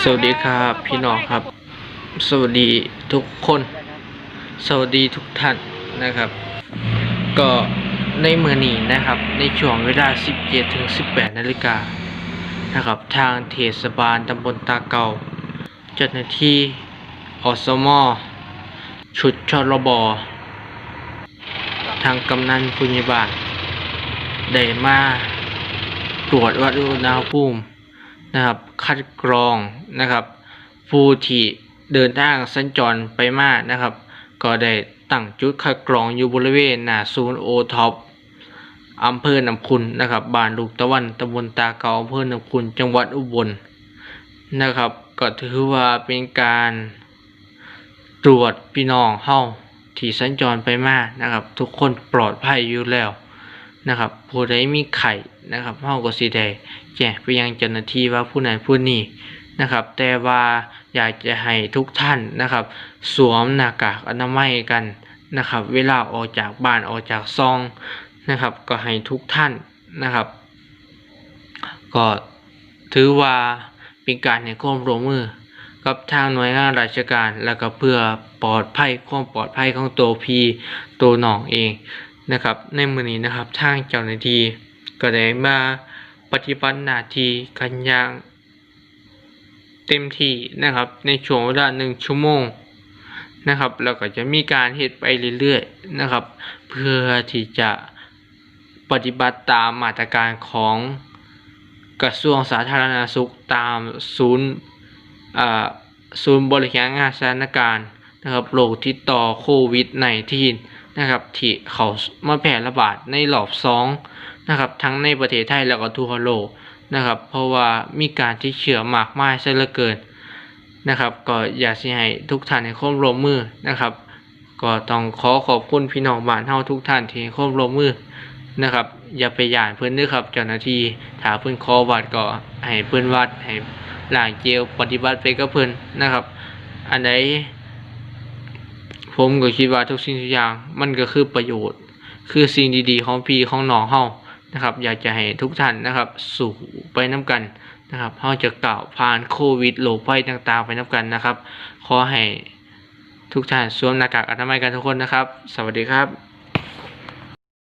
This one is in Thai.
สวัสดีครับพี่น้องครับ สวัสดีทุกคน สวัสดีทุกท่านนะครับ ก็ในเมื่อนี้นะครับ ในช่วงเวลา 17ถึง18 นาฬิกานะครับ ทางเทศบาลตำบลตาเกาเจ้าหน้าที่อสมชุดชรบทางกำนันผู้ใหญ่บ้านได้มาตรวจวัดอุณหภูมิ นะครับ คัดกรองนะครับผู้ที่เดินทางสัญจรไปมานะครับ ก็ได้ตั้งจุดคัดกรองอยู่บริเวณหน้าศูนย์โอท็อปอำเภอหนำคุณนะครับบ้านลูกตะวันตำบลตาเกาอำเภอหนำคุณจังหวัดอุบลนะครับ ก็ถือว่าเป็นการตรวจพี่น้องเฮาที่สัญจรไปมานะครับ ทุกคนปลอดภัยอยู่แล้ว นะครับผู้ใดมีไข่นะครับเฮาก็สิได้แจ้งไปยังเจ้าหน้าที่ว่าผู้นั้นผู้นี้นะครับ แต่ว่าอยากจะให้ทุกท่านนะครับ สวมหน้ากากอนามัยกันนะครับ เวลาออกจากบ้านออกจากซองนะครับ ก็ให้ทุกท่านนะครับ ก็ถือว่าเป็นการให้ความร่วมมือกับทางหน่วยงานราชการ แล้วก็เพื่อปลอดภัยความปลอดภัยของตัวพีตัวน้องเอง นะครับในมือนี้นะครับทางเจ้าหน้าที่ก็ได้มาปฏิบัติหน้าที่กันอย่างเต็มที่นะครับ ในช่วงเวลาหนึ่งชั่วโมงนะครับแล้วก็จะมีการเฮ็ดไปเรื่อยๆนะครับ เพื่อที่จะปฏิบัติตามมาตรการของกระทรวงสาธารณสุขตามศูนย์ศูนย์บริหารงานสถานการณ์นะครับโรคติดต่อโควิด -19 นะครับที่เขามาแพร่ระบาดในรอบสองนะครับทั้งในประเทศไทยแล้วก็ทั่วโลกนะครับ เพราะว่ามีการที่เชื่อมากมายซะเหลือเกินนะครับ ก็อยากให้ทุกท่านให้ความร่วมมือนะครับ ก็ต้องขอขอบคุณพี่น้องบ้านเฮาทุกท่านที่ให้ความร่วมมือนะครับ อย่าไปหยานเพิ่นเด้อครับเจ้าหน้าที่ถ้าเพิ่นขอวัดก็ให้เพิ่นวัดให้ล้างเจลปฏิบัติไปกับเพิ่อนนะครับ อันใด ผมก็คิดว่าทุกสิ่งทุกอย่างมันก็คือประโยชน์ คือสิ่งดีๆ ของพี่ของน้องเฮานะครับ อยากจะให้ทุกท่านนะครับ สู่ไปน้ำกันนะครับเฮาจะกล่าวผ่านโควิดโรคภัยต่างๆ ไปน้ำกันนะครับ ขอให้ทุกท่านสวมหน้ากากอนามัยกันทุกคนนะครับ สวัสดีครับ